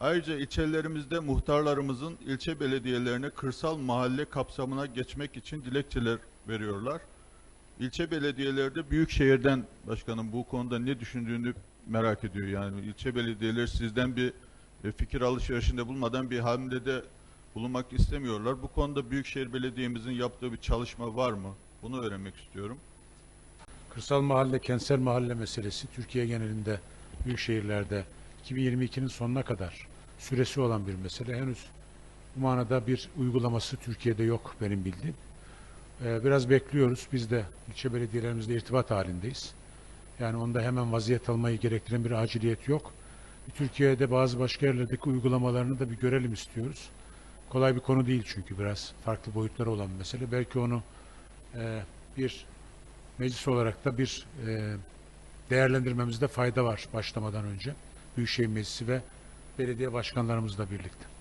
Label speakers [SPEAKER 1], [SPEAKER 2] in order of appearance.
[SPEAKER 1] Ayrıca ilçelerimizde muhtarlarımızın ilçe belediyelerine kırsal mahalle kapsamına geçmek için dilekçeler veriyorlar. İlçe belediyeleri de büyük şehirden başkanım bu konuda ne düşündüğünü merak ediyor. Yani ilçe belediyeleri sizden bir e, fikir alışverişinde bulmadan bir hamlede bulunmak istemiyorlar. Bu konuda Büyükşehir Belediye'mizin yaptığı bir çalışma var mı? Bunu öğrenmek istiyorum.
[SPEAKER 2] Kırsal mahalle, kentsel mahalle meselesi Türkiye genelinde büyük şehirlerde 2022'nin sonuna kadar süresi olan bir mesele. Henüz bu manada bir uygulaması Türkiye'de yok benim bildiğim. Ee, biraz bekliyoruz. Biz de ilçe belediyelerimizle irtibat halindeyiz. Yani onda hemen vaziyet almayı gerektiren bir aciliyet yok. Türkiye'de bazı başka yerlerdeki uygulamalarını da bir görelim istiyoruz. Kolay bir konu değil çünkü biraz farklı boyutları olan bir mesele. Belki onu e, bir meclis olarak da bir e, değerlendirmemizde fayda var başlamadan önce. Büyükşehir Meclisi ve belediye başkanlarımızla birlikte.